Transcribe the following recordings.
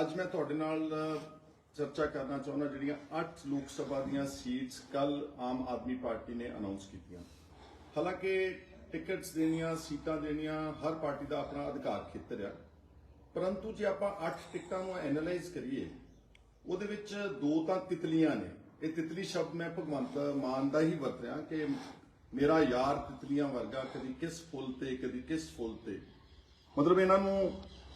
ਅੱਜ ਮੈਂ ਤੁਹਾਡੇ ਨਾਲ ਚਰਚਾ ਕਰਨਾ ਚਾਹੁੰਦਾ ਜਿਹੜੀਆਂ 8 ਲੋਕ ਸਭਾ ਦੀਆਂ ਸੀਟਸ ਕੱਲ ਆਮ ਆਦਮੀ ਪਾਰਟੀ ਨੇ ਅਨਾਉਂਸ ਕੀਤੀਆਂ। ਹਾਲਾਂਕਿ ਟਿਕਟਸ ਦੇਣੀਆਂ, ਸੀਟਾਂ ਦੇਣੀਆਂ ਹਰ ਪਾਰਟੀ ਦਾ ਆਪਣਾ ਅਧਿਕਾਰ ਖੇਤਰ ਆ ਪਰੰਤੂ ਜੇ ਆਪਾਂ 8 ਟਿਕਟਾਂ ਨੂੰ ਐਨਾਲਾਈਜ਼ ਕਰੀਏ, ਉਹਦੇ ਵਿੱਚ ਦੋ ਤਾਂ ਤਿਤਲੀਆਂ ਨੇ। ਇਹ ਤਿਤਲੀ ਸ਼ਬਦ ਮੈਂ ਭਗਵੰਤ ਮਾਨ ਦਾ ਹੀ ਵਰਤ ਰਿਹਾ ਕਿ ਮੇਰਾ ਯਾਰ ਤਿਤਲੀਆਂ ਵਰਗਾ ਕਦੀ ਕਿਸ ਫੁੱਲ ਤੇ, ਕਦੀ ਕਿਸ ਫੁੱਲ ਤੇ। ਮਤਲਬ ਇਹਨਾਂ ਨੂੰ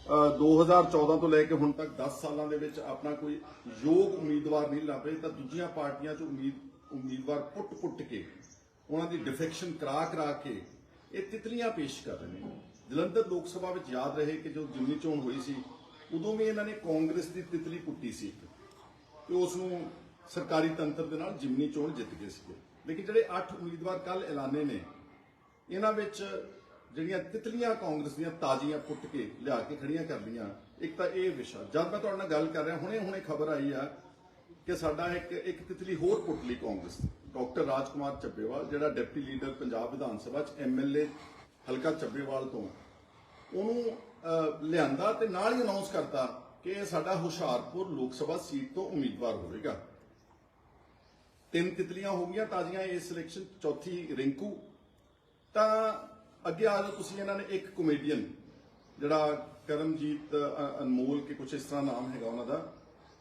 2014 ਤੋਂ ਲੈ ਕੇ ਹੁਣ ਤੱਕ 10 ਸਾਲਾਂ ਦੇ ਵਿੱਚ ਆਪਣਾ ਕੋਈ ਯੋਗ ਉਮੀਦਵਾਰ ਨਹੀਂ ਲੱਭੇ ਤਾਂ ਦੂਜੀਆਂ ਪਾਰਟੀਆਂ 'ਚ ਉਮੀਦ, ਉਮੀਦਵਾਰ ਪੁੱਟ-ਪੁੱਟ ਕੇ, ਉਹਨਾਂ ਦੀ ਡਿਫੈਕਸ਼ਨ ਕਰਾ ਕਰਾ ਕੇ ਇਹ ਤਿਤਲੀਆਂ ਪੇਸ਼ ਕਰ ਰਹੇ ਨੇ। ਜਲੰਧਰ ਲੋਕ ਸਭਾ ਵਿੱਚ ਯਾਦ ਰਹੇ ਕਿ ਜੋ ਜਿਮਨੀ ਚੋਣ ਹੋਈ ਸੀ, ਉਦੋਂ ਵੀ ਇਹਨਾਂ ਨੇ ਕਾਂਗਰਸ ਦੀ ਤਿਤਲੀ ਪੁੱਟੀ ਸੀ ਇੱਕ। ਤੇ ਉਸ ਨੂੰ ਸਰਕਾਰੀ ਤੰਤਰ ਦੇ ਨਾਲ ਜਿਮਨੀ ਚੋਣ ਜਿੱਤ ਗਏ ਸੀਗੇ। ਲੇਕਿਨ ਜਿਹੜੇ 8 ਉਮੀਦਵਾਰ ਕੱਲ ਐਲਾਨੇ ਨੇ, ਇਹਨਾਂ ਵਿੱਚ ਜਿਹੜੀਆਂ ਤਿਤਲੀਆਂ ਕਾਂਗਰਸ ਦੀਆਂ ਤਾਜ਼ੀਆਂ ਪੁੱਟ ਕੇ ਲਿਆ ਕੇ ਖੜੀਆਂ ਕਰਦੀਆਂ ਇੱਕ ਤਾਂ ਇਹ ਵਿਸ਼ਾ। ਜਦ ਮੈਂ ਤੁਹਾਡੇ ਨਾਲ ਗੱਲ ਕਰ ਰਿਹਾ ਹੁਣੇ ਹੁਣੇ ਖਬਰ ਆਈ ਆ ਕਿ ਸਾਡਾ ਇੱਕ ਇੱਕ ਤਿਤਲੀ ਹੋਰ ਪੁੱਟ ਲਈ ਕਾਂਗਰਸ ਦੀ। ਡਾਕਟਰ ਰਾਜਕੁਮਾਰ ਚੱਬੇਵਾਲ ਜਿਹੜਾ ਡਿਪਟੀ ਲੀਡਰ ਪੰਜਾਬ ਵਿਧਾਨ ਸਭਾ ਚ ਐਮਐਲਏ ਹਲਕਾ ਚੱਬੇਵਾਲ ਤੋਂ। ਉਹਨੂੰ ਅਹ, ਲਿਆਂਦਾ ਤੇ ਨਾਲ ਹੀ ਅਨਾਉਂਸ ਕਰਤਾ ਕਿ ਇਹ ਸਾਡਾ ਹੁਸ਼ਿਆਰਪੁਰ ਲੋਕ ਸਭਾ ਸੀਟ ਤੋਂ ਉਮੀਦਵਾਰ ਹੋਵੇਗਾ। ਤਿੰਨ ਤਿਤਲੀਆਂ ਹੋ ਗਈਆਂ ਤਾਜ਼ੀਆਂ ਇਸ ਸਿਲੈਕਸ਼ਨ ਚੌਥੀ ਰਿੰਕੂ। ਤਾਂ ਅੱਗੇ ਆ ਜਾਓ ਤੁਸੀਂ, ਇਹਨਾਂ ਨੇ ਇੱਕ ਕਮੇਡੀਅਨ ਜਿਹੜਾ ਕਰਮਜੀਤ ਅਨਮੋਲ ਕੇ ਕੁਛ ਇਸ ਤਰ੍ਹਾਂ ਨਾਮ ਹੈਗਾ ਉਹਨਾਂ ਦਾ,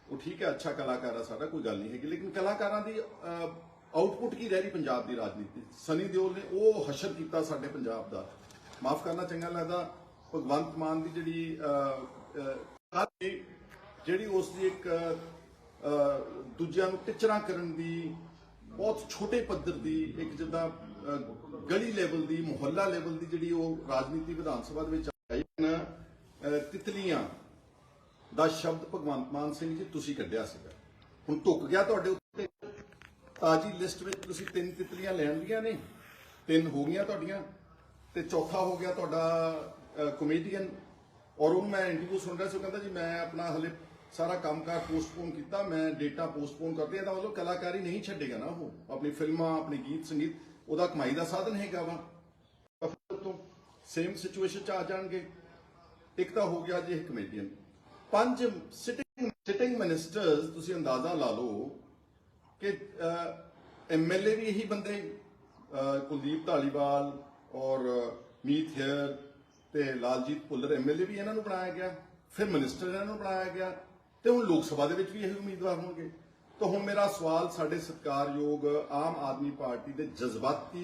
ਉਹ ਠੀਕ ਹੈ, ਅੱਛਾ ਕਲਾਕਾਰ ਆ, ਸਾਡਾ ਕੋਈ ਗੱਲ ਨਹੀਂ ਹੈਗੀ। ਲੇਕਿਨ ਕਲਾਕਾਰਾਂ ਦੀ ਆਊਟਪੁੱਟ ਕੀ ਰਹਿ ਰਹੀ ਪੰਜਾਬ ਦੀ ਰਾਜਨੀਤੀ? ਸਨੀ ਦਿਓਲ ਨੇ ਉਹ ਹਸ਼ਰ ਕੀਤਾ ਸਾਡੇ ਪੰਜਾਬ ਦਾ। ਮਾਫ ਕਰਨਾ ਚੰਗਾ ਲੱਗਦਾ, ਭਗਵੰਤ ਮਾਨ ਦੀ ਜਿਹੜੀ ਜਿਹੜੀ ਉਸ ਦੀ ਇੱਕ ਦੂਜਿਆਂ ਨੂੰ ਟਿਚਰਾਂ ਕਰਨ ਦੀ, ਬਹੁਤ ਛੋਟੇ ਪੱਧਰ ਦੀ, ਇੱਕ ਜਿੱਦਾਂ ਗਲੀ ਲੈਵਲ ਦੀ, ਮੁਹੱਲਾ ਲੈਵਲ ਦੀ ਜਿਹੜੀ ਉਹ ਰਾਜਨੀਤੀ ਵਿਧਾਨ ਸਭਾ ਦੇ ਵਿੱਚ ਆਈ ਨਾ ਤਿਤਲੀਆਂ ਦਾ ਸ਼ਬਦ ਭਗਵੰਤ ਮਾਨ ਸਿੰਘ ਜੀ ਤੁਸੀਂ ਕੱਢਿਆ ਸੀਗਾ। ਹੁਣ ਟੁੱਕ ਗਿਆ ਤੁਹਾਡੇ ਉੱਤੇ। ਤਾਜੀ ਲਿਸਟ ਵਿੱਚ ਤੁਸੀਂ ਤਿੰਨ ਤਿਤਲੀਆਂ ਲੈਣ ਦੀਆਂ ਨੇ, ਤਿੰਨ ਹੋ ਗਈਆਂ ਤੁਹਾਡੀਆਂ, ਤੇ ਚੌਥਾ ਹੋ ਗਿਆ ਤੁਹਾਡਾ ਕਮੇਡੀਅਨ ਔਰ ਉਹਨੂੰ ਮੈਂ ਇੰਟਰਵਿਊ ਸੁਣ ਰਿਹਾ ਸੀ, ਉਹ ਕਹਿੰਦਾ ਜੀ, ਮੈਂ ਆਪਣਾ ਹਲੇ ਸਾਰਾ ਕੰਮਕਾਰ ਪੋਸਟਪੋਨ ਕੀਤਾ, ਮੈਂ ਡੇਟਾ ਪੋਸਟਪੋਨ ਕਰ ਦਿਆ ਤਾਂ ਮਤਲਬ ਕਲਾਕਾਰੀ ਨਹੀਂ ਛੱਡੇਗਾ ਨਾ ਉਹ। ਆਪਣੀ ਫਿਲਮਾਂ, ਆਪਣੇ ਗੀਤ, ਸੰਗੀਤ ਉਹਦਾ ਕਮਾਈ ਦਾ ਸਾਧਨ ਹੈਗਾ ਵਾ। ਤੋਂ ਸੇਮ ਸਿਚੁਏਸ਼ਨ ਚ ਆ ਜਾਣਗੇ। ਇੱਕ ਤਾਂ ਹੋ ਗਿਆ ਜੀ ਇਹ ਕਮੇਡੀਅਨ ਪੰਜ ਸਿਟਿੰਗ ਸਿਟਿੰਗ ਮਿਨਿਸਟਰਸ ਤੁਸੀਂ ਅੰਦਾਜ਼ਾ ਲਾ ਲਓ ਕਿ ਐਮਐਲਏ ਵੀ ਇਹੀ ਬੰਦੇ ਕੁਲਦੀਪ ਢਾਲੀਵਾਲ ਔਰ ਮੀਤ ਹੇਅਰ ਤੇ ਲਾਲਜੀਤ ਭੁੱਲਰ ਐਮਐਲਏ ਵੀ ਇਹਨਾਂ ਨੂੰ ਬਣਾਇਆ ਗਿਆ। ਫਿਰ ਮਿਨਿਸਟਰ ਇਹਨਾਂ ਨੂੰ ਬਣਾਇਆ ਗਿਆ ਤੇ ਹੁਣ ਲੋਕ ਸਭਾ ਦੇ ਵਿੱਚ ਵੀ ਇਹੀ ਉਮੀਦਵਾਰ ਹੋਣਗੇ। ਤਾਂ ਹੁਣ ਮੇਰਾ ਸਵਾਲ ਸਾਡੇ ਸਤਿਕਾਰਯੋਗ ਆਮ ਆਦਮੀ ਪਾਰਟੀ ਦੇ ਜਜ਼ਬਾਤੀ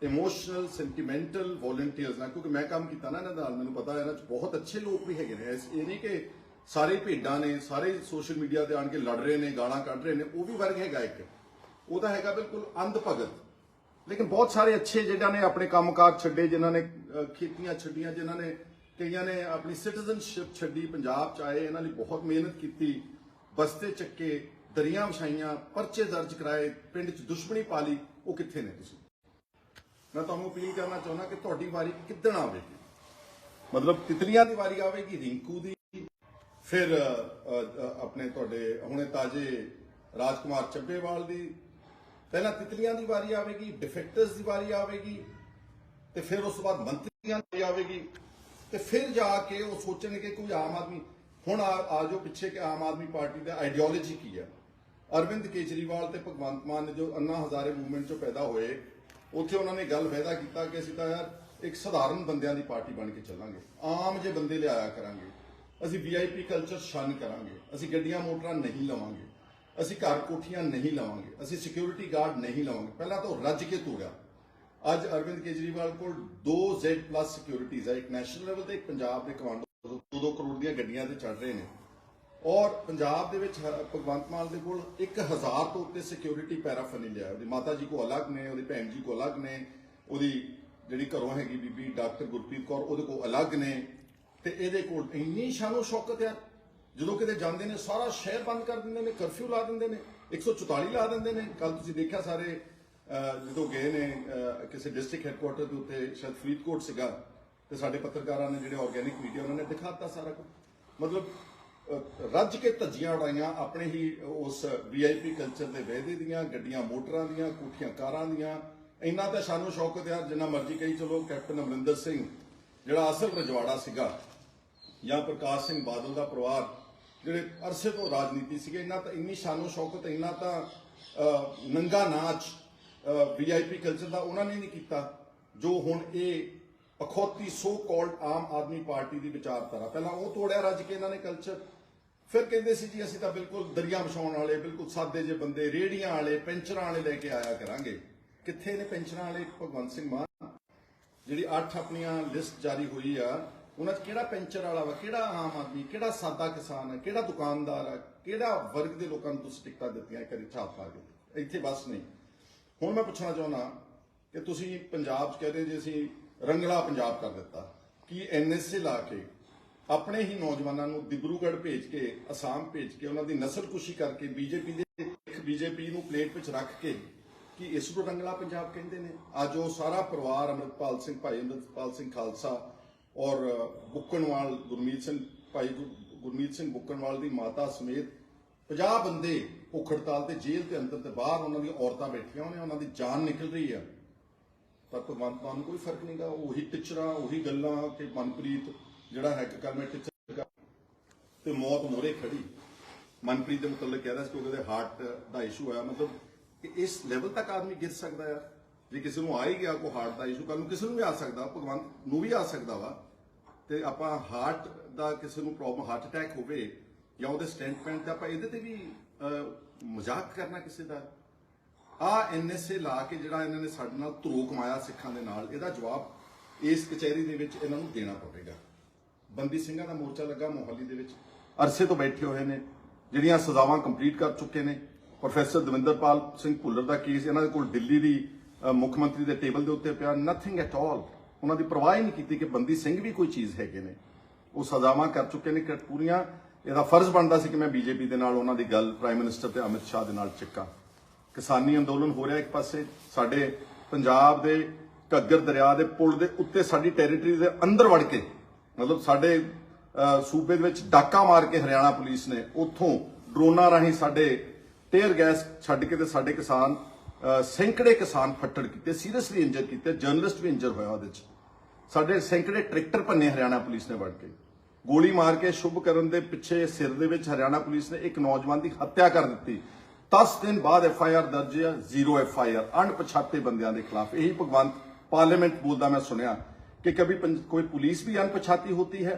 ਇਮੋਸ਼ਨਲ ਸੈਂਟੀਮੈਂਟਲ ਵੋਲੰਟੀਅਰਸ ਨਾਲ, ਕਿਉਂਕਿ ਮੈਂ ਕੰਮ ਕੀਤਾ ਨਾ ਇਹਨਾਂ ਨਾਲ, ਮੈਨੂੰ ਪਤਾ ਇਹਨਾਂ 'ਚ ਬਹੁਤ ਅੱਛੇ ਲੋਕ ਵੀ ਹੈਗੇ ਨੇ। ਇਹ ਨਹੀਂ ਕਿ ਸਾਰੇ ਭੇਡਾਂ ਨੇ, ਸਾਰੇ ਸੋਸ਼ਲ ਮੀਡੀਆ ਤੇ ਆਣ ਕੇ ਲੜ ਰਹੇ ਨੇ, ਗਾਲਾਂ ਕੱਢ ਰਹੇ ਨੇ, ਉਹ ਵੀ ਵਰਗ ਹੈਗਾ ਇੱਕ। ਉਹਦਾ ਹੈਗਾ ਬਿਲਕੁਲ ਅੰਧ ਭਗਤ ਲੇਕਿਨ ਬਹੁਤ ਸਾਰੇ ਅੱਛੇ ਜਿਹਨਾਂ ਨੇ ਆਪਣੇ ਕੰਮਕਾਰ ਛੱਡੇ ਜਿਨ੍ਹਾਂ ਨੇ ਖੇਤੀਆਂ ਛੱਡੀਆਂ ਜਿਨ੍ਹਾਂ ਨੇ ਕਈਆਂ ਨੇ ਆਪਣੀ ਸਿਟੀਜ਼ਨਸ਼ਿਪ ਛੱਡੀ, ਪੰਜਾਬ ਚ ਆਏ, ਇਹਨਾਂ ਲਈ ਬਹੁਤ ਮਿਹਨਤ ਕੀਤੀ, ਬਸਤੇ ਚੱਕੇ ਦਰੀਆਂ ਵਿਛਾਈਆਂ, ਪਰਚੇ ਦਰਜ ਕਰਾਏ, ਪਿੰਡ ਚ ਦੁਸ਼ਮਣੀ ਪਾਲੀ ਉਹ ਕਿੱਥੇ ਨੇ ਤੁਸੀਂ? ਮੈਂ ਤੁਹਾਨੂੰ ਅਪੀਲ ਕਰਨਾ ਚਾਹੁੰਦਾ ਕਿ ਤੁਹਾਡੀ ਵਾਰੀ ਕਿੱਦਣ ਆਵੇਗੀ? ਮਤਲਬ ਤਿਤਲੀਆਂ ਦੀ ਵਾਰੀ ਆਵੇਗੀ, ਰਿੰਕੂ ਦੀ, ਫਿਰ ਆਪਣੇ ਤੁਹਾਡੇ ਹੁਣੇ ਤਾਜੇ ਰਾਜਕੁਮਾਰ ਚੱਬੇਵਾਲ ਦੀ, ਪਹਿਲਾਂ ਤਿਤਲੀਆਂ ਦੀ ਵਾਰੀ ਆਵੇਗੀ, ਡਿਫੈਕਟਰਸ ਦੀ ਵਾਰੀ ਆਵੇਗੀ, ਤੇ ਫਿਰ ਉਸ ਤੋਂ ਬਾਅਦ ਮੰਤਰੀਆਂ ਦੀ ਆਵੇਗੀ, ਤੇ ਫਿਰ ਜਾ ਕੇ ਉਹ ਸੋਚਣਗੇ ਕਿ ਕੋਈ ਆਮ ਆਦਮੀ, ਹੁਣ ਆ ਆ ਜੋ ਪਿੱਛੇ ਕਿ ਆਮ ਆਦਮੀ ਪਾਰਟੀ ਦਾ ਆਈਡੀਓਲੋਜੀ ਕੀ ਹੈ? ਅਰਵਿੰਦ ਕੇਜਰੀਵਾਲ ਤੇ ਭਗਵੰਤ ਮਾਨ ਨੇ ਜੋ ਅੰਨਾ ਹਜ਼ਾਰੇ ਮੂਵਮੈਂਟ ਚੋਂ ਪੈਦਾ ਹੋਏ, ਉੱਥੇ ਉਹਨਾਂ ਨੇ ਗੱਲ ਫਾਇਦਾ ਕੀਤਾ ਕਿ ਅਸੀਂ ਤਾਂ ਯਾਰ ਇੱਕ ਸਧਾਰਨ ਬੰਦਿਆਂ ਦੀ ਪਾਰਟੀ ਬਣ ਕੇ ਚੱਲਾਂਗੇ, ਆਮ ਜੇ ਬੰਦੇ ਲਿਆਇਆ ਕਰਾਂਗੇ, ਅਸੀਂ ਵੀਆਈਪੀ ਕਲਚਰ ਸ਼ਨ ਕਰਾਂਗੇ, ਅਸੀਂ ਗੱਡੀਆਂ ਮੋਟਰਾਂ ਨਹੀਂ ਲਵਾਂਗੇ, ਅਸੀਂ ਘਰ ਕੋਠੀਆਂ ਨਹੀਂ ਲਵਾਂਗੇ, ਅਸੀਂ ਸਿਕਿਉਰਿਟੀ ਗਾਰਡ ਨਹੀਂ ਲਵਾਂਗੇ, ਪਹਿਲਾਂ ਤਾਂ ਰੱਜ ਕੇ ਤੋੜਿਆ ਅੱਜ ਅਰਵਿੰਦ ਕੇਜਰੀਵਾਲ ਕੋਲ 2Z ਪਲੱਸ ਸਿਕਿਉਰਿਟੀਜ਼ ਹੈ ਇੱਕ ਨੈਸ਼ਨਲ ਲੈਵਲ ਤੇ ਇੱਕ ਪੰਜਾਬ ਦੇ ਕਮਾਂਡੋ 2-2 ਕਰੋੜ ਦੀਆਂ ਗੱਡੀਆਂ ਤੇ ਚੜ ਰਹੇ ਨੇ। ਔਰ ਪੰਜਾਬ ਦੇ ਵਿੱਚ ਹ- ਭਗਵੰਤ ਮਾਨ ਦੇ ਕੋਲ 1000 ਤੋਂ ਉੱਤੇ ਸਿਕਿਉਰਿਟੀ ਪੈਰਾਫਨੀ ਲਿਆ। ਉਹਦੀ ਮਾਤਾ ਜੀ ਕੋ ਅਲੱਗ ਨੇ, ਉਹਦੀ ਭੈਣ ਜੀ ਕੋ ਅਲੱਗ ਨੇ, ਉਹਦੀ ਜਿਹੜੀ ਘਰੋਂ ਹੈਗੀ ਬੀਬੀ ਡਾਕਟਰ ਗੁਰਪ੍ਰੀਤ ਕੌਰ, ਉਹਦੇ ਕੋ ਅਲੱਗ ਨੇ ਤੇ ਇਹਦੇ ਕੋਲ ਇੰਨੀ ਸ਼ਾਨੋ ਸ਼ੌਕਤ ਹੈ। ਜਦੋਂ ਕਿਤੇ ਜਾਂਦੇ ਨੇ, ਸਾਰਾ ਸ਼ਹਿਰ ਬੰਦ ਕਰ ਦਿੰਦੇ ਨੇ, ਕਰਫਿਊ ਲਾ ਦਿੰਦੇ ਨੇ 144 ਲਾ ਦਿੰਦੇ ਨੇ। ਕੱਲ ਤੁਸੀਂ ਦੇਖਿਆ ਸਾਰੇ ਜਦੋਂ ਗਏ ਨੇ ਕਿਸੇ ਡਿਸਟ੍ਰਿਕਟ ਹੈੱਡਕੁਆਰਟਰ ਦੇ ਉੱਤੇ, ਸ਼ਾਇਦ ਫਰੀਦਕੋਟ ਸੀਗਾ, ਤੇ ਸਾਡੇ ਪੱਤਰਕਾਰਾਂ ਨੇ ਜਿਹੜੇ ਆਰਗੈਨਿਕ ਮੀਡੀਆ ਉਹਨਾਂ ਨੇ ਦਿਖਾਤਾ ਸਾਰਾ ਕੁਝ ਮਤਲਬ ਰੱਜ ਕੇ ਧੱਜੀਆਂ ਉਡਾਈਆਂ, ਆਪਣੇ ਹੀ ਉਸ ਵੀਆਈਪੀ ਕਲਚਰ ਦੇ ਵਹਿਦੇ ਦੀਆਂ, ਗੱਡੀਆਂ ਮੋਟਰਾਂ ਦੀਆਂ, ਕੋਠੀਆਂ ਕਾਰਾਂ ਦੀਆਂ। ਇੰਨਾ ਤਾਂ ਸਾਨੂੰ ਸ਼ੌਕਤ ਯਾਰ ਜਿੰਨਾ ਮਰਜ਼ੀ ਕਹੀ ਚਲੋ, ਕੈਪਟਨ ਅਮਰਿੰਦਰ ਸਿੰਘ, ਜਿਹੜਾ ਅਸਲ ਰਜਵਾੜਾ ਸੀਗਾ, ਜਾਂ ਪ੍ਰਕਾਸ਼ ਸਿੰਘ ਬਾਦਲ ਦਾ ਪਰਿਵਾਰ, ਜਿਹੜੇ ਅਰਸੇ ਤੋਂ ਰਾਜਨੀਤੀ ਸੀਗੇ ਇਹਨਾਂ ਤਾਂ ਇੰਨੀ ਸ਼ਾਨੋ ਸ਼ੌਕਤ ਇੰਨਾ ਤਾਂ ਨੰਗਾ ਨਾਚ ਵੀਆਈਪੀ ਕਲਚਰ ਦਾ ਉਹਨਾਂ ਨੇ ਨਹੀਂ ਕੀਤਾ, ਜੋ ਹੁਣ ਇਹ ਅਖੌਤੀ so called Aam Aadmi party ਦੀ ਵਿਚਾਰਧਾਰਾ। ਪਹਿਲਾਂ ਉਹ ਤੋੜਿਆ ਰੱਜ ਕੇ ਇਹਨਾਂ ਨੇ ਕਲਚਰ ਫਿਰ ਕਹਿੰਦੇ ਸੀ ਜੀ, ਅਸੀਂ ਤਾਂ ਬਿਲਕੁਲ ਦਰਿਆ ਵਿਛਾਉਣ ਵਾਲੇ, ਬਿਲਕੁਲ ਸਾਦੇ ਜਿਹੇ ਬੰਦੇ ਰੇੜੀਆਂ ਵਾਲੇ, ਪੈਂਚਰਾਂ ਵਾਲੇ ਲੈ ਕੇ ਆਇਆ ਕਰਾਂਗੇ। ਕਿੱਥੇ ਨੇ ਪੈਂਚਰਾਂ ਵਾਲੇ? ਭਗਵੰਤ ਸਿੰਘ ਮਾਨ। ਜਿਹੜੀ 8 ਆਪਣੀਆਂ ਲਿਸਟ ਜਾਰੀ ਹੋਈ ਆ, ਉਹਨਾਂ 'ਚ ਕਿਹੜਾ ਪੈਂਚਰ ਵਾਲਾ ਵਾ, ਕਿਹੜਾ ਆਮ ਆਦਮੀ, ਕਿਹੜਾ ਸਾਦਾ ਕਿਸਾਨ ਹੈ ਕਿਹੜਾ ਦੁਕਾਨਦਾਰ ਹੈ ਕਿਹੜਾ ਵਰਗ ਦੇ ਲੋਕਾਂ ਨੂੰ ਤੁਸੀਂ ਟਿਕਟਾਂ ਦਿੱਤੀਆਂ ਕਰੀ ਛਾਪ ਪਾ ਕੇ। ਇੱਥੇ ਬਸ ਨਹੀਂ। ਹੁਣ ਮੈਂ ਪੁੱਛਣਾ ਚਾਹੁੰਦਾ ਕਿ ਤੁਸੀਂ ਪੰਜਾਬ 'ਚ ਕਹਿੰਦੇ ਜੇ, ਅਸੀਂ ਰੰਗਲਾ ਪੰਜਾਬ ਕਰ ਦਿੱਤਾ। ਕੀ ਐਨਐਸਏ ਲਾ ਕੇ ਆਪਣੇ ਹੀ ਨੌਜਵਾਨਾਂ ਨੂੰ ਦਿਬਰੂਗੜ੍ਹ ਭੇਜ ਕੇ, ਅਸਾਮ ਭੇਜ ਕੇ, ਉਹਨਾਂ ਦੀ ਨਸਲਕੁਸ਼ੀ ਕਰਕੇ ਬੀਜੇਪੀ ਦੇ ਇੱਕ ਬੀਜੇਪੀ ਨੂੰ ਪਲੇਟ ਵਿੱਚ ਰੱਖ ਕੇ ਕਿ ਇਸ ਨੂੰ ਰੰਗਲਾ ਪੰਜਾਬ ਕਹਿੰਦੇ ਨੇ। ਅੱਜ ਉਹ ਸਾਰਾ ਪਰਿਵਾਰ ਅਮਰਪਾਲ ਸਿੰਘ, ਭਾਈ ਅਮਰਪਾਲ ਸਿੰਘ ਖਾਲਸਾ ਔਰ ਬੁੱਕਣਵਾਲ, ਗੁਰਮੀਤ ਸਿੰਘ, ਭਾਈ ਗੁਰਮੀਤ ਸਿੰਘ ਬੁੱਕਣਵਾਲ ਦੀ ਮਾਤਾ ਸਮੇਤ 50 ਬੰਦੇ ਭੁੱਖ ਹੜਤਾਲ ਤੇ ਜੇਲ੍ਹ ਦੇ ਅੰਦਰ ਤੇ ਬਾਹਰ ਉਹਨਾਂ ਦੀਆਂ ਔਰਤਾਂ ਬੈਠੀਆਂ ਉਹਨੇ ਉਹਨਾਂ ਦੀ ਜਾਨ ਨਿਕਲ ਰਹੀ ਆ। ਪਰ ਭਗਵੰਤ ਮਾਨ ਨੂੰ ਕੋਈ ਫ਼ਰਕ ਨਹੀਂਗਾ ਉਹੀ ਟਿਚਰਾਂ, ਉਹੀ ਗੱਲਾਂ ਕਿ ਮਨਪ੍ਰੀਤ ਜਿਹੜਾ ਹੈ ਕੱਲ ਮੈਂ ਤੇ ਮੌਤ ਮੋਰੇ ਖੜੀ। ਮਨਪ੍ਰੀਤ ਦੇ ਮੁਤਲਕ ਕਹਿ ਰਿਹਾ ਸੀ ਕਿ ਉਹਦੇ ਹਾਰਟ ਦਾ ਇਸ਼ੂ ਹੋਇਆ। ਮਤਲਬ ਕਿ ਇਸ ਲੈਵਲ ਤੱਕ ਆਦਮੀ ਗਿਰ ਸਕਦਾ ਆ ਜੇ ਕਿਸੇ ਨੂੰ ਆ ਹੀ ਗਿਆ ਕੋ ਹਾਰਟ ਦਾ ਇਸ਼ੂ ਕੱਲ ਨੂੰ ਕਿਸੇ ਨੂੰ ਵੀ ਆ ਸਕਦਾ, ਭਗਵੰਤ ਨੂੰ ਵੀ ਆ ਸਕਦਾ ਵਾ। ਤੇ ਆਪਾਂ ਹਾਰਟ ਦਾ ਕਿਸੇ ਨੂੰ ਪ੍ਰੋਬਲਮ ਹਾਰਟ ਅਟੈਕ ਹੋਵੇ ਜਾਂ ਉਹਦੇ ਸਟੈਂਟ ਪੈਂਟ ਤੇ ਆਪਾਂ ਇਹਦੇ ਤੇ ਵੀ ਮਜ਼ਾਕ ਕਰਨਾ ਕਿਸੇ ਦਾ। ਆ ਐਨਐਸਏ ਲਾ ਕੇ ਜਿਹੜਾ ਇਹਨਾਂ ਨੇ ਸਾਡੇ ਨਾਲ ਧਰੋ ਕਮਾਇਆ ਸਿੱਖਾਂ ਦੇ ਨਾਲ, ਇਹਦਾ ਜਵਾਬ ਇਸ ਕਚਹਿਰੀ ਦੇ ਵਿੱਚ ਇਹਨਾਂ ਨੂੰ ਦੇਣਾ ਪਵੇਗਾ। ਬੰਦੀ ਸਿੰਘਾਂ ਦਾ ਮੋਰਚਾ ਲੱਗਾ ਮੋਹਾਲੀ ਦੇ ਵਿੱਚ। ਅਰਸੇ ਤੋਂ ਬੈਠੇ ਹੋਏ ਨੇ, ਜਿਹੜੀਆਂ ਸਜ਼ਾਵਾਂ ਕੰਪਲੀਟ ਕਰ ਚੁੱਕੇ ਨੇ। ਪ੍ਰੋਫੈਸਰ ਦਵਿੰਦਰਪਾਲ ਸਿੰਘ ਭੁੱਲਰ ਦਾ ਕੇਸ ਇਹਨਾਂ ਦੇ ਕੋਲ ਦਿੱਲੀ ਦੀ ਮੁੱਖ ਮੰਤਰੀ ਦੇ ਟੇਬਲ ਦੇ ਉੱਤੇ ਪਿਆ। ਨਥਿੰਗ ਐਟ ਆਲ ਉਹਨਾਂ ਦੀ ਪਰਵਾਹ ਹੀ ਨਹੀਂ ਕੀਤੀ ਕਿ ਬੰਦੀ ਸਿੰਘ ਵੀ ਕੋਈ ਚੀਜ਼ ਹੈਗੇ ਨੇ। ਉਹ ਸਜ਼ਾਵਾਂ ਕਰ ਚੁੱਕੇ ਨੇ ਕਿ ਪੂਰੀਆਂ ਇਹਦਾ ਫਰਜ਼ ਬਣਦਾ ਸੀ ਕਿ ਮੈਂ ਬੀਜੇਪੀ ਦੇ ਨਾਲ ਉਹਨਾਂ ਦੀ ਗੱਲ ਪ੍ਰਾਈਮ ਮਿਨਿਸਟਰ ਤੇ ਅਮਿਤ ਸ਼ਾਹ ਦੇ ਨਾਲ ਚੱਕਾਂ। ਕਿਸਾਨੀ ਅੰਦੋਲਨ ਹੋ ਰਿਹਾ ਇੱਕ ਪਾਸੇ। ਸਾਡੇ ਪੰਜਾਬ ਦੇ ਘੱਗਰ ਦਰਿਆ ਦੇ ਪੁਲ ਦੇ ਉੱਤੇ ਸਾਡੀ ਟੈਰੀਟਰੀ ਦੇ ਅੰਦਰ ਵੜ ਕੇ ਮਤਲਬ ਸਾਡੇ ਸੂਬੇ ਦੇ ਵਿੱਚ ਡਾਕਾ ਮਾਰ ਕੇ ਹਰਿਆਣਾ ਪੁਲਿਸ ਨੇ ਉੱਥੋਂ ਡਰੋਨਾਂ ਰਾਹੀਂ ਸਾਡੇ ਟੇਅਰ ਗੈਸ ਛੱਡ ਕੇ ਤੇ ਸਾਡੇ ਕਿਸਾਨ ਸੈਂਕੜੇ ਕਿਸਾਨ ਫੱਟੜ ਕੀਤੇ, ਸੀਰੀਅਸਲੀ ਇੰਜਰ ਕੀਤੇ, ਜਰਨਲਿਸਟ ਵੀ ਇੰਜਰ ਹੋਇਆ ਉਹਦੇ ਵਿੱਚ ਸਾਡੇ ਸੈਂਕੜੇ ਟਰੈਕਟਰ ਭੰਨੇ ਹਰਿਆਣਾ ਪੁਲਿਸ ਨੇ ਵੜ ਕੇ। ਗੋਲੀ ਮਾਰ ਕੇ ਸ਼ੁਭ ਕਰਨ ਦੇ ਪਿੱਛੇ ਸਿਰ ਦੇ ਵਿੱਚ ਹਰਿਆਣਾ ਪੁਲਿਸ ਨੇ ਇੱਕ ਨੌਜਵਾਨ ਦੀ ਹੱਤਿਆ ਕਰ ਦਿੱਤੀ। 10 ਦਿਨ ਬਾਅਦ ਐਫ ਆਈ ਆਰ ਦਰਜ ਹੈ ਜ਼ੀਰੋ ਐਫ ਆਈ ਆਰ, ਅਣਪਛਾਤੇ ਬੰਦਿਆਂ ਦੇ ਖਿਲਾਫ। ਇਹੀ ਭਗਵੰਤ ਪਾਰਲੀਮੈਂਟ ਬੋਲਦਾ ਮੈਂ ਸੁਣਿਆ कि कभी पंज- कोई पुलिस भी अनपछाती होती है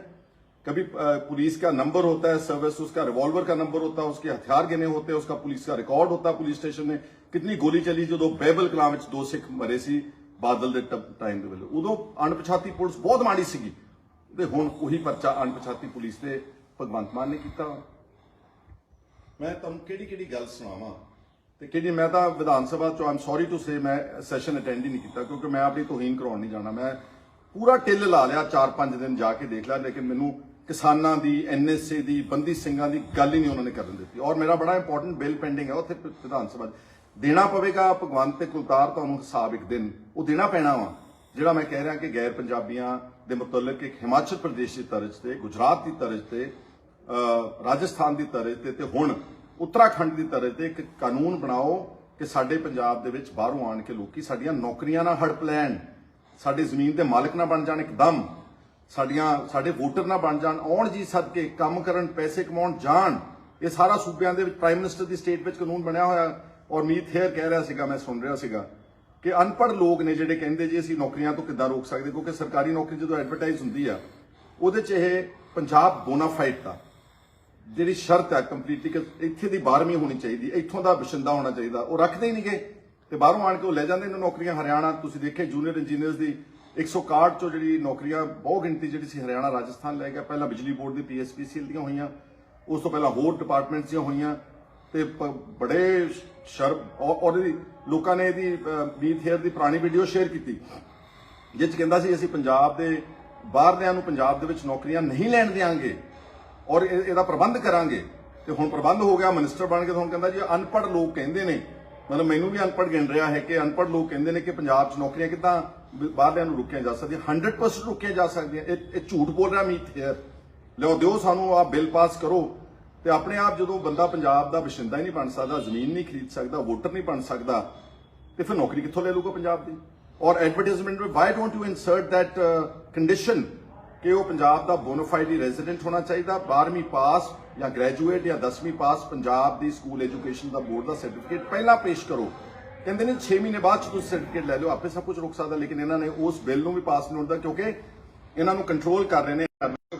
कभी अ, पुलिस का नंबर होता है सर्विस उसका रिवॉल्वर का नंबर होता है उसके हथियार गिने होते हैं उसका पुलिस का रिकॉर्ड होता है पुलिस स्टेशन में ਕਿੰਨੀ ਗੋਲੀ ਚੱਲੀ ਜਦੋਂ ਬੈਬਲ ਕਲਾਂ ਵਿੱਚ ਦੋ ਸਿੱਖ ਮਰੇ ਸੀ ਬਾਦਲ ਦੇ ਟਾਈਮ ਦੇ ਵੇਲੇ ਉਦੋਂ ਅਣਪਛਾਤੀ ਪੁਲਿਸ ਬਹੁਤ ਮਾੜੀ ਸੀਗੀ ਤੇ ਹੁਣ ਉਹੀ ਪਰਚਾ ਅਣਪਛਾਤੀ ਪੁਲਿਸ ਤੇ ਭਗਵੰਤ ਮਾਨ ਨੇ ਕੀਤਾ ਵਾ। ਮੈਂ ਤੁਹਾਨੂੰ ਕਿਹੜੀ ਕਿਹੜੀ ਗੱਲ ਸੁਣਾਵਾਂ ਤੇ ਕਿਹੜੀ ਮੈਂ ਤਾਂ ਵਿਧਾਨ ਸਭਾ ਚੋਂ ਆਮ ਸੌਰੀ ਟੂ ਸੇ ਮੈਂ ਸੈਸ਼ਨ ਅਟੈਂਡ ਹੀ ਨਹੀਂ ਕੀਤਾ ਕਿਉਂਕਿ ਮੈਂ ਆਪਣੀ ਤੋਹੀਨ ਕਰਾਉਣ ਨਹੀਂ ਜਾਣਾ ਮੈਂ ਪੂਰਾ ਟਿੱਲ ਲਾ ਲਿਆ 4-5 ਦਿਨ ਜਾ ਕੇ ਦੇਖ ਲਿਆ, ਲੇਕਿਨ ਮੈਨੂੰ ਕਿਸਾਨਾਂ ਦੀ ਐਨਐਸਏ ਦੀ, ਬੰਦੀ ਸਿੰਘਾਂ ਦੀ ਗੱਲ ਹੀ ਨਹੀਂ ਉਹਨਾਂ ਨੇ ਕਰਨ ਦਿੱਤੀ। ਔਰ ਮੇਰਾ ਬੜਾ ਇੰਪੋਰਟੈਂਟ ਬਿੱਲ ਪੈਂਡਿੰਗ ਹੈ ਉੱਥੇ ਵਿਧਾਨ ਸਭਾ ਦੇਣਾ ਪਵੇਗਾ ਭਗਵੰਤ ਤੇ ਕੁਲਤਾਰ ਤੁਹਾਨੂੰ ਹਿਸਾਬ ਇੱਕ ਦਿਨ। ਉਹ ਦੇਣਾ ਪੈਣਾ ਵਾ, ਜਿਹੜਾ ਮੈਂ ਕਹਿ ਰਿਹਾ ਕਿ ਗੈਰ ਪੰਜਾਬੀਆਂ ਦੇ ਮੁਤਲਕ ਇੱਕ ਹਿਮਾਚਲ ਪ੍ਰਦੇਸ਼ ਦੀ ਤਰਜ਼ ਤੇ, ਗੁਜਰਾਤ ਦੀ ਤਰਜ਼ ਤੇ ਰਾਜਸਥਾਨ ਦੀ ਤਰਜ਼ ਤੇ ਤੇ ਹੁਣ ਉੱਤਰਾਖੰਡ ਦੀ ਤਰਜ਼ ਤੇ ਇੱਕ ਕਾਨੂੰਨ ਬਣਾਓ ਕਿ ਸਾਡੇ ਪੰਜਾਬ ਦੇ ਵਿੱਚ ਬਾਹਰੋਂ ਆਣ ਕੇ ਲੋਕੀ ਸਾਡੀਆਂ ਨੌਕਰੀਆਂ ਨਾ ਹੜਪ ਲੈਣ। ਸਾਡੇ ਜ਼ਮੀਨ ਦੇ ਮਾਲਕ ਨਾ ਬਣ ਜਾਣ ਇੱਕਦਮ ਸਾਡੀਆਂ, ਸਾਡੇ ਵੋਟਰ ਨਾ ਬਣ ਜਾਣ, ਆਉਣ ਜੀ ਸਦਕੇ, ਕੰਮ ਕਰਨ, ਪੈਸੇ ਕਮਾਉਣ, ਜਾਣ, ਇਹ ਸਾਰਾ ਸੂਬਿਆਂ ਦੇ ਵਿੱਚ ਪ੍ਰਾਈਮ ਮਿਨਿਸਟਰ ਦੀ ਸਟੇਟ ਵਿੱਚ ਕਾਨੂੰਨ ਬਣਿਆ ਹੋਇਆ ਔਰ ਮੀਤ ਹੇਅਰ ਕਹਿ ਰਿਹਾ ਸੀਗਾ, ਮੈਂ ਸੁਣ ਰਿਹਾ ਸੀਗਾ, ਕਿ ਅਨਪੜ੍ਹ ਲੋਕ ਨੇ ਜਿਹੜੇ ਕਹਿੰਦੇ ਜੀ ਅਸੀਂ ਨੌਕਰੀਆਂ ਤੋਂ ਕਿੱਦਾਂ ਰੋਕ ਸਕਦੇ, ਕਿਉਂਕਿ ਸਰਕਾਰੀ ਨੌਕਰੀ ਜਦੋਂ ਐਡਵਰਟਾਈਜ਼ ਹੁੰਦੀ ਆ, ਉਹਦੇ 'ਚ ਇਹ ਪੰਜਾਬ ਬੋਨਾਫਾਈਡ ਦਾ, ਜਿਹੜੀ ਸ਼ਰਤ ਹੈ ਕੰਪਲੀਟਲੀ ਇੱਥੇ ਦੀ 12ਵੀਂ ਹੋਣੀ ਚਾਹੀਦੀ, ਇੱਥੋਂ ਦਾ ਬਸ਼ਿੰਦਾ ਹੋਣਾ ਚਾਹੀਦਾ, ਉਹ ਰੱਖਦੇ ਹੀ ਨਹੀਂਗੇ ਤੇ ਬਾਹਰੋਂ ਆਣ ਕੇ ਉਹ ਲੈ ਜਾਂਦੇ ਨੇ ਨੌਕਰੀਆਂ ਹਰਿਆਣਾ। ਤੁਸੀਂ ਦੇਖੇ ਜੂਨੀਅਰ ਇੰਜੀਨੀਅਰਸ ਦੀ 161 ਚੋਂ ਜਿਹੜੀ ਨੌਕਰੀਆਂ ਬਹੁ ਗਿਣਤੀ ਜਿਹੜੀ ਸੀ ਹਰਿਆਣਾ, ਰਾਜਸਥਾਨ ਲੈ ਗਿਆ। ਪਹਿਲਾਂ ਬਿਜਲੀ ਬੋਰਡ ਦੀ ਪੀਐਸਪੀਸੀਐਲ ਦੀਆਂ ਹੋਈਆਂ। ਉਸ ਤੋਂ ਪਹਿਲਾਂ ਹੋਰ ਡਿਪਾਰਟਮੈਂਟਸ ਦੀਆਂ ਹੋਈਆਂ। ਤੇ ਬੜੇ ਸ਼ਰਮ ਔਰ ਔਰ ਇਹਦੀ ਲੋਕਾਂ ਨੇ ਇਹਦੀ ਬੀਤ ਹੇਅਰ ਦੀ ਪੁਰਾਣੀ ਵੀਡੀਓ ਸ਼ੇਅਰ ਕੀਤੀ। ਜਿਸ 'ਚ ਕਹਿੰਦਾ ਸੀ ਅਸੀਂ ਪੰਜਾਬ ਦੇ ਬਾਹਰਲਿਆਂ ਨੂੰ ਪੰਜਾਬ ਦੇ ਵਿੱਚ ਨੌਕਰੀਆਂ ਨਹੀਂ ਲੈਣ ਦੇਵਾਂਗੇ ਔਰ ਇਹ- ਇਹਦਾ ਪ੍ਰਬੰਧ ਕਰਾਂਗੇ। ਤੇ ਹੁਣ ਪ੍ਰਬੰਧ ਹੋ ਗਿਆ, ਮਿਨਿਸਟਰ ਬਣ ਕੇ ਤਾਂ ਹੁਣ ਕਹਿੰਦਾ ਜੀ ਅਨਪੜ੍ਹ ਲੋਕ ਕਹਿੰਦੇ ਨੇ। ਮਤਲਬ ਮੈਨੂੰ ਵੀ ਅਨਪੜ੍ਹ ਗਿਣ ਰਿਹਾ ਹੈ ਕਿ ਅਨਪੜ੍ਹ ਲੋਕ ਕਹਿੰਦੇ ਨੇ ਕਿ ਪੰਜਾਬ 'ਚ ਨੌਕਰੀਆਂ ਕਿੱਦਾਂ ਬਾਹਰਲਿਆਂ ਨੂੰ ਰੁਕੀਆਂ ਜਾ ਸਕਦੀਆਂ 100% ਰੁਕੀਆਂ ਜਾ ਸਕਦੀਆਂ। ਇਹ ਇਹ ਝੂਠ ਬੋਲ ਰਿਹਾ ਮੀਤ ਹੇਅਰ ਲਿਓ ਦਿਓ ਸਾਨੂੰ ਆ ਬਿੱਲ ਪਾਸ ਕਰੋ। ਤੇ ਆਪਣੇ ਆਪ ਜਦੋਂ ਬੰਦਾ ਪੰਜਾਬ ਦਾ ਵਸਿੰਦਾ ਹੀ ਨਹੀਂ ਬਣ ਸਕਦਾ, ਜ਼ਮੀਨ ਨਹੀਂ ਖਰੀਦ ਸਕਦਾ, ਵੋਟਰ ਨਹੀਂ ਬਣ ਸਕਦਾ, ਤੇ ਫਿਰ ਨੌਕਰੀ ਕਿੱਥੋਂ ਲੈ ਲੂਗਾ ਪੰਜਾਬ ਦੀ? ਔਰ ਐਡਵਰਟਾਈਜ਼ਮੈਂਟ ਵਿੱਚ why don't you insert that condition ਕਿ ਉਹ ਪੰਜਾਬ ਦਾ ਬੋਨਾਫਾਈਡ ਰੈਜ਼ੀਡੈਂਟ ਹੋਣਾ ਚਾਹੀਦਾ 12ਵੀਂ ਪਾਸ ਜਾਂ ਗ੍ਰੈਜੂਏਟ ਜਾਂ 10ਵੀਂ ਪਾਸ ਪੰਜਾਬ ਦੀ ਸਕੂਲ ਐਜੂਕੇਸ਼ਨ ਦਾ ਬੋਰਡ ਦਾ ਸਰਟੀਫਿਕੇਟ ਪਹਿਲਾਂ ਪੇਸ਼ ਕਰੋ। ਕਹਿੰਦੇ ਨੇ 6 ਮਹੀਨੇ ਬਾਅਦ 'ਚ ਤੁਸੀਂ ਸਰਟੀਫਿਕੇਟ ਲੈ ਲਓ, ਆਪੇ ਸਭ ਕੁਝ ਰੁਕ ਸਕਦਾ, ਲੇਕਿਨ ਇਹਨਾਂ ਨੇ ਉਸ ਬਿੱਲ ਨੂੰ ਵੀ ਪਾਸ ਨਹੀਂ ਹੁੰਦਾ ਕਿਉਂਕਿ ਇਹਨਾਂ ਨੂੰ ਕੰਟਰੋਲ ਕਰ ਰਹੇ ਨੇ।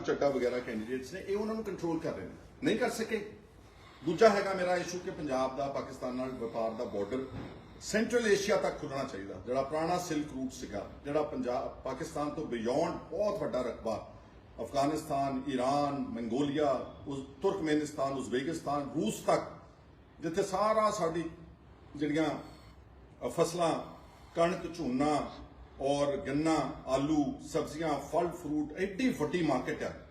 ਚੱਡਾ ਵਗੈਰਾ ਕੈਂਡੀਡੇਟਸ ਨੇ, ਇਹ ਉਹਨਾਂ ਨੂੰ ਕੰਟਰੋਲ ਕਰ ਰਹੇ ਨੇ। ਨਹੀਂ ਕਰ ਸਕੇ। ਦੂਜਾ ਹੈਗਾ ਮੇਰਾ ਇਸ਼ੂ ਕਿ ਪੰਜਾਬ ਦਾ, ਪਾਕਿਸਤਾਨ ਨਾਲ ਵਪਾਰ ਦਾ ਬਾਰਡਰ ਸੈਂਟਰਲ ਏਸ਼ੀਆ ਤੱਕ ਖੁੱਲਣਾ ਚਾਹੀਦਾ, ਜਿਹੜਾ ਪੁਰਾਣਾ ਸਿਲਕ ਰੂਟ ਸੀਗਾ, ਜਿਹੜਾ ਪੰਜਾਬ, ਪਾਕਿਸਤਾਨ ਤੋਂ ਬਿਯੋਂਡ ਬਹੁਤ ਵੱਡਾ ਰਕਬਾ ਅਫਗਾਨਿਸਤਾਨ ਈਰਾਨ ਮੰਗੋਲੀਆ, ਉਸ ਤੁਰਕਮੇਨਿਸਤਾਨ, ਉਜ਼ਬੇਕਿਸਤਾਨ, ਰੂਸ ਤੱਕ, ਜਿੱਥੇ ਸਾਰਾ ਸਾਡੀ ਜਿਹੜੀਆਂ ਫਸਲਾਂ, ਕਣਕ, ਝੋਨਾ ਔਰ ਗੰਨਾ, ਆਲੂ, ਸਬਜ਼ੀਆਂ, ਫਲ, ਫਰੂਟ, ਐਡੀ ਵੱਡੀ ਮਾਰਕੀਟ ਹੈ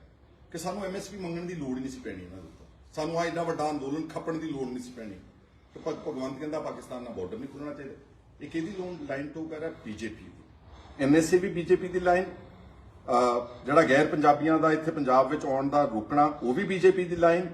ਕਿ ਸਾਨੂੰ ਐਮਐਸਪੀ ਮੰਗਣ ਦੀ ਲੋੜ ਨਹੀਂ ਸੀ ਪੈਣੀ ਇਹਨਾਂ ਦੇ ਉੱਤੇ ਸਾਨੂੰ ਆ ਇੰਨਾ ਵੱਡਾ ਅੰਦੋਲਨ ਖੱਪਣ ਦੀ ਲੋੜ ਨਹੀਂ ਸੀ ਪੈਣੀ ਤੇ ਭਗ- ਭਗਵੰਤ ਕਹਿੰਦਾ ਪਾਕਿਸਤਾਨ ਨਾਲ ਬਾਰਡਰ ਨਹੀਂ ਖੁੱਲਣਾ ਚਾਹੀਦਾ। ਇਹ ਕਿਹਦੀ ਲੋਨ ਲਾਈਨ ਤੋਂ ਕਰ ਰਿਹਾ ਬੀਜੇਪੀ ਦੀ। ਐਨਐਸਏ ਵੀ ਬੀਜੇਪੀ ਦੀ ਲਾਈਨ ਜਿਹੜਾ ਗੈਰ ਪੰਜਾਬੀਆਂ ਦਾ ਇੱਥੇ ਪੰਜਾਬ ਵਿੱਚ ਆਉਣ ਦਾ ਰੋਕਣਾ ਉਹ ਵੀ ਬੀਜੇਪੀ ਦੀ ਲਾਈਨ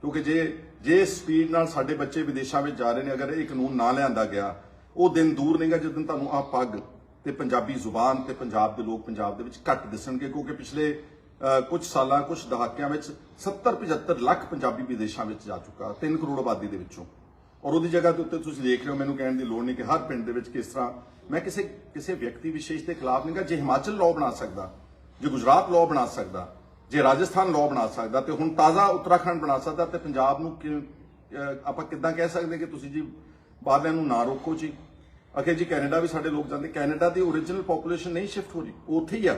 ਕਿਉਂਕਿ ਜੇ ਜੇ ਸਪੀਡ ਨਾਲ ਸਾਡੇ ਬੱਚੇ ਵਿਦੇਸ਼ਾਂ ਵਿੱਚ ਜਾ ਰਹੇ ਨੇ ਅਗਰ ਇਹ ਕਾਨੂੰਨ ਨਾ ਲਿਆਂਦਾ ਗਿਆ ਉਹ ਦਿਨ ਦੂਰ ਨਹੀਂਗਾ ਜਿਸ ਦਿਨ ਤੁਹਾਨੂੰ ਆ ਪੱਗ ਤੇ ਪੰਜਾਬੀ ਜ਼ੁਬਾਨ ਤੇ ਪੰਜਾਬ ਦੇ ਲੋਕ ਪੰਜਾਬ ਦੇ ਵਿੱਚ ਘੱਟ ਦਿਸਣਗੇ ਕਿਉਂਕਿ ਪਿਛਲੇ ਅ, ਕੁਝ ਸਾਲਾਂ ਕੁਝ ਦਹਾਕਿਆਂ ਵਿੱਚ 70 75 ਲੱਖ ਪੰਜਾਬੀ ਵਿਦੇਸ਼ਾਂ ਵਿੱਚ ਜਾ ਚੁੱਕਾ 3 ਕਰੋੜ ਆਬਾਦੀ ਦੇ ਵਿੱਚੋਂ। ਔਰ ਉਹਦੀ ਜਗ੍ਹਾ ਦੇ ਉੱਤੇ ਤੁਸੀਂ ਦੇਖ ਰਹੇ ਹੋ ਮੈਨੂੰ ਕਹਿਣ ਦੀ ਲੋੜ ਨਹੀਂ ਕਿ ਹਰ ਪਿੰਡ ਦੇ ਵਿੱਚ ਕਿਸ ਤਰ੍ਹਾਂ ਮੈਂ ਕਿਸੇ ਕਿਸੇ ਵਿਅਕਤੀ ਵਿਸ਼ੇਸ਼ ਦੇ ਖਿਲਾਫ ਨਹੀਂਗਾ ਜੇ ਹਿਮਾਚਲ ਲਾਅ ਬਣਾ ਸਕਦਾ ਜੇ ਗੁਜਰਾਤ ਲਾਅ ਬਣਾ ਸਕਦਾ, ਜੇ ਰਾਜਸਥਾਨ ਲਾਅ ਬਣਾ ਸਕਦਾ, ਤੇ ਹੁਣ ਤਾਜ਼ਾ ਉੱਤਰਾਖੰਡ ਬਣਾ ਸਕਦਾ, ਤੇ ਪੰਜਾਬ ਨੂੰ ਕਿ- ਆਪਾਂ ਕਿੱਦਾਂ ਕਹਿ ਸਕਦੇ ਕਿ ਤੁਸੀਂ ਜੀ ਬਾਹਰਲਿਆਂ ਨੂੰ ਨਾ ਰੋਕੋ ਜੀ। ਅਖੇ ਜੀ ਕੈਨੇਡਾ ਵੀ ਸਾਡੇ ਲੋਕ ਜਾਂਦੇ, ਕੈਨੇਡਾ ਦੀ ਓਰੀਜਨਲ ਪੋਪੂਲੇਸ਼ਨ ਨਹੀਂ ਸ਼ਿਫਟ ਹੋ ਰਹੀ, ਉਹ ਉੱਥੇ ਹੀ ਆ।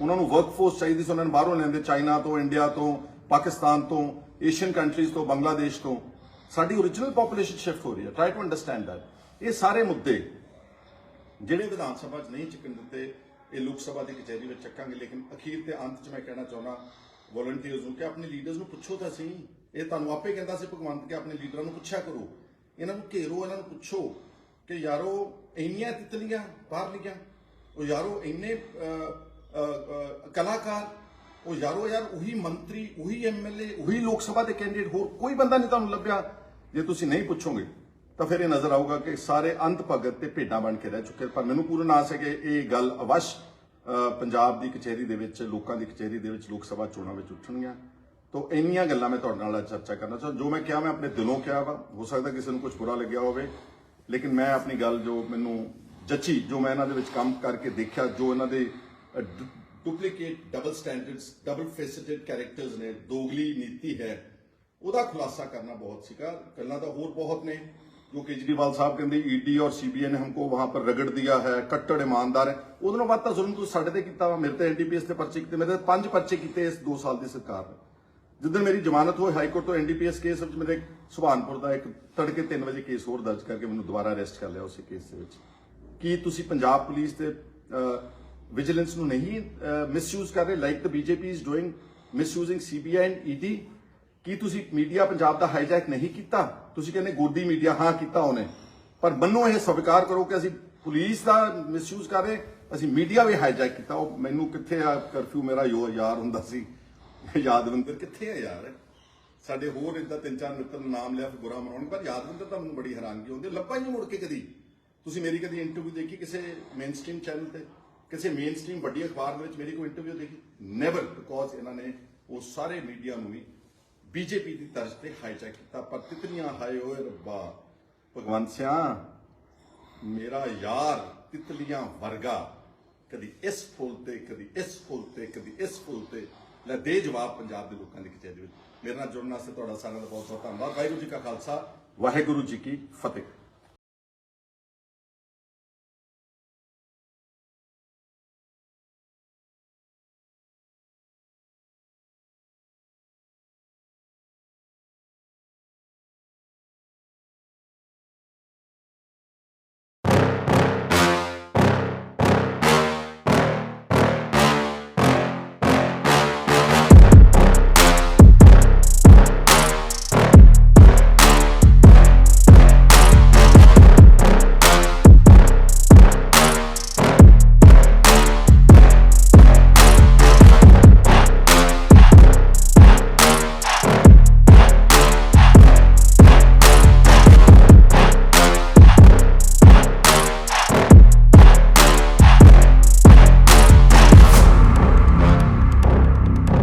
ਉਹਨਾਂ ਨੂੰ ਵਰਕਫੋਰਸ ਚਾਹੀਦੀ ਸੀ, ਉਹਨਾਂ ਨੂੰ ਬਾਹਰੋਂ ਲੈਂਦੇ ਚਾਈਨਾ ਤੋਂ, ਇੰਡੀਆ ਤੋਂ, ਪਾਕਿਸਤਾਨ ਤੋਂ ਏਸ਼ੀਅਨ ਕੰਟਰੀਜ਼ ਤੋਂ, ਬੰਗਲਾਦੇਸ਼ ਤੋਂ। ਸਾਡੀ ਓਰੀਜਨਲ ਪੋਪੂਲੇਸ਼ਨ ਸ਼ਿਫਟ ਹੋ ਰਹੀ ਹੈ ਟਰਾਈ ਟੂ ਅੰਡਰਸਟੈਂਡ ਦੈਟ ਇਹ ਸਾਰੇ ਮੁੱਦੇ ਜਿਹੜੇ ਵਿਧਾਨ ਸਭਾ 'ਚ ਨਹੀਂ ਚੱਕਣ ਦਿੱਤੇ ਇਹ ਲੋਕ ਸਭਾ ਦੀ ਕਚਹਿਰੀ ਵਿੱਚ ਚੱਕਾਂਗੇ, ਲੇਕਿਨ ਅਖੀਰ ਤੇ ਅੰਤ 'ਚ ਮੈਂ ਕਹਿਣਾ ਚਾਹੁੰਦਾ ਵੋਲੰਟੀਅਰਸ ਨੂੰ ਕਿ ਆਪਣੇ ਲੀਡਰਸ ਨੂੰ ਪੁੱਛੋ ਤਾਂ ਸਹੀ। ਇਹ ਤੁਹਾਨੂੰ ਆਪੇ ਕਹਿੰਦਾ ਸੀ ਭਗਵੰਤ ਕਿ ਆਪਣੇ ਲੀਡਰਾਂ ਨੂੰ ਪੁੱਛਿਆ ਕਰੋ। ਇਹਨਾਂ ਨੂੰ ਘੇਰੋ, ਇਹਨਾਂ ਨੂੰ ਪੁੱਛੋ ਕਿ ਯਾਰੋ ਇੰਨੀਆਂ ਤਿਤਲੀਆਂ ਬਾਹਰ ਲਿਖੀਆਂ ਉਹ ਯਾਰੋ ਇੰਨੇ ਕਲਾਕਾਰ, ਉਹ ਯਾਰੋ ਯਾਰ ਉਹੀ ਮੰਤਰੀ, ਉਹੀ ਐਮਐਲਏ ਉਹੀ ਲੋਕ ਸਭਾ ਦੇ ਕੈਂਡੀਡੇਟ ਹੋਰ ਕੋਈ ਬੰਦਾ ਨਹੀਂ ਤੁਹਾਨੂੰ ਲੱਭਿਆ। ਜੇ ਤੁਸੀਂ ਨਹੀਂ ਪੁੱਛੋਗੇ ਤਾਂ ਫਿਰ ਇਹ ਨਜ਼ਰ ਆਊਗਾ ਕਿ ਸਾਰੇ ਅੰਤ ਭਗਤ ਤੇ ਭੇਡਾਂ ਬਣ ਕੇ ਰਹਿ ਚੁੱਕੇ ਪਰ ਮੈਨੂੰ ਪੂਰਨ ਆਸ ਸਕੇ ਇਹ ਗੱਲ ਅਵਸ਼ ਪੰਜਾਬ ਦੀ ਕਚਹਿਰੀ ਦੇ ਵਿੱਚ, ਲੋਕਾਂ ਦੀ ਕਚਹਿਰੀ ਦੇ ਵਿੱਚ ਲੋਕ ਸਭਾ ਚੋਣਾਂ ਵਿੱਚ ਉੱਠਣਗੀਆਂ। ਤੋਂ ਇੰਨੀਆਂ ਗੱਲਾਂ ਮੈਂ ਤੁਹਾਡੇ ਨਾਲ ਚਰਚਾ ਕਰਨਾ ਚਾਹੁੰਦਾ। ਜੋ ਮੈਂ ਕਿਹਾ ਮੈਂ ਆਪਣੇ ਦਿਲੋਂ ਕਿਹਾ ਵਾ। ਹੋ ਸਕਦਾ ਕਿਸੇ ਨੂੰ ਕੁਝ ਬੁਰਾ ਲੱਗਿਆ ਹੋਵੇ। ਲੇਕਿਨ ਮੈਂ ਆਪਣੀ ਗੱਲ ਜੋ ਮੈਨੂੰ ਜੱਚੀ, ਜੋ ਮੈਂ ਇਹਨਾਂ ਦੇ ਵਿੱਚ ਕੰਮ ਕਰਕੇ ਦੇਖਿਆ, ਜੋ ਇਹਨਾਂ ਦੇ duplicate double standards double faced characters ਨੇ, ਦੋਗਲੀ ਨੀਤੀ ਹੈ, ਉਹਦਾ ਖੁਲਾਸਾ ਕਰਨਾ ਬਹੁਤ ਸੀਗਾ। ਗੱਲਾਂ ਤਾਂ ਹੋਰ ਬਹੁਤ ਨੇ। ਜੋ ਕੇਜਰੀਵਾਲ ਸਾਹਿਬ ਕਹਿੰਦੇ ਈਡੀ ਔਰ ਸੀਬੀਆਈ ਨੇ ਹਮਕੋ ਵਹਾਂ ਪਰ ਰਗੜ ਦਿਆ ਹੈ, ਕੱਟੜ ਇਮਾਨਦਾਰ ਹੈ। ਉਹਦੇ ਨਾਲੋਂ ਤਾਂ ਜ਼ੁਲਮ ਤੁਸੀਂ ਸਾਡੇ ਤੇ ਕੀਤਾ ਵਾ, ਮੇਰੇ ਤੇ ਐਨਡੀਪੀਐਸ ਤੇ ਪਰਚੇ ਕੀਤੇ, ਮੇਰੇ ਤੇ ਪੰਜ ਪਰਚੇ ਕੀਤੇ ਇਸ 2 ਸਾਲ ਦੀ ਸਰਕਾਰ ਨੇ। ਜਿੱਦਣ ਮੇਰੀ ਜ਼ਮਾਨਤ ਹੋਈ ਹਾਈ ਕੋਰਟ ਤੋਂ ਐਨਡੀਪੀਐਸ ਕੇਸ ਵਿੱਚ, ਮੇਰੇ ਸੁਭਾਨਪੁਰ ਦਾ ਇੱਕ ਤੜਕੇ 3 ਵਜੇ ਕੇਸ ਹੋਰ ਦਰਜ ਕਰਕੇ ਮੈਨੂੰ ਦੁਬਾਰਾ ਅਰੈਸਟ ਕਰ ਲਿਆ ਉਸੇ ਕੇਸ ਦੇ ਵਿੱਚ। ਕੀ ਤੁਸੀਂ ਪੰਜਾਬ ਪੁਲਿਸ ਤੇ ਵਿਜੀਲੈਂਸ ਨੂੰ ਨਹੀਂ ਮਿਸਯੂਜ਼ ਕਰ ਰਹੇ? Like the BJP is doing misusing CBI and ED ਕੀ ਤੁਸੀਂ ਮੀਡੀਆ ਪੰਜਾਬ ਦਾ ਹਾਈਜੈਕ ਨਹੀਂ ਕੀਤਾ? ਤੁਸੀਂ ਕਹਿੰਦੇ ਗੋਦੀ ਮੀਡੀਆ, ਹਾਂ ਕੀਤਾ ਉਹਨੇ। ਪਰ ਮੰਨੋ ਇਹ ਸਵੀਕਾਰ ਕਰੋ ਕਿ ਅਸੀਂ ਪੁਲਿਸ ਦਾ ਮਿਸਯੂਜ਼ ਕਰ ਰਹੇ, ਅਸੀਂ ਮੀਡੀਆ ਵੀ ਹਾਈਜੈਕ ਕੀਤਾ। ਉਹ ਮੈਨੂੰ ਕਿੱਥੇ ਆ ਕਰਫਿਊ ਮੇਰਾ ਯਾਰ ਹੁੰਦਾ ਸੀ। ਯਾਦਵਿੰਦਰ ਕਿੱਥੇ ਆ ਯਾਰ? ਸਾਡੇ ਹੋਰ ਇਦਾਂ ਤਿੰਨ ਚਾਰ ਮਿੱਤਰ ਨੂੰ ਨਾਮ ਲਿਆ, ਫਿਰ ਬੁਰਾ ਮਨਾਉਣ। ਪਰ ਯਾਦਵਿੰਦਰ ਤਾਂ ਮੈਨੂੰ ਬੜੀ ਹੈਰਾਨਗੀ ਹੁੰਦੀ ਲੱਭਾ ਹੀ ਨਹੀਂ ਮੁੜ ਕੇ ਕਦੀ। ਤੁਸੀਂ ਮੇਰੀ ਕਦੀ ਇੰਟਰਵਿਊ ਦੇਖੀ ਕਿਸੇ ਮੇਨਸਟ੍ਰੀਮ ਚੈਨਲ ਤੇ? ਕਿਸੇ ਮੇਨਸਟ੍ਰੀਮ ਵੱਡੀ ਅਖਬਾਰ ਦੇ ਵਿੱਚ ਮੇਰੀ ਕੋਈ ਇੰਟਰਵਿਊ ਦੇਖੀ? ਨੈਵਰ ਬਿਕੋਜ਼ ਇਹਨਾਂ ਨੇ ਉਹ ਸਾਰੇ ਮੀਡੀਆ ਨੂੰ ਵੀ ਬੀਜੇਪੀ ਦੀ ਤਰਜ਼ ਤੇ ਹਾਈਜੈਕ ਕੀਤਾ, ਪਰ ਤਿਤਲੀਆਂ ਹਾਏ ਓਏ ਰੱਬਾ। ਭਗਵੰਤ ਸਿਆ, ਮੇਰਾ ਯਾਰ ਤਿਤਲੀਆਂ ਵਰਗਾ, ਕਦੀ ਇਸ ਫੁੱਲ ਤੇ, ਕਦੀ ਇਸ ਫੁੱਲ ਤੇ, ਕਦੀ ਇਸ ਫੁੱਲ ਤੇ। ਲੈ ਦੇ ਜਵਾਬ ਪੰਜਾਬ ਦੇ ਲੋਕਾਂ ਦੀ ਕਚਹਿਰੀ ਵਿੱਚ। ਮੇਰੇ ਨਾਲ ਜੁੜਨ ਵਾਸਤੇ ਤੁਹਾਡਾ ਸਾਰਿਆਂ ਦਾ ਬਹੁਤ ਬਹੁਤ ਧੰਨਵਾਦ। ਵਾਹਿਗੁਰੂ ਜੀ ਕਾ ਖਾਲਸਾ, ਵਾਹਿਗੁਰੂ ਜੀ ਕੀ ਫਤਿਹ।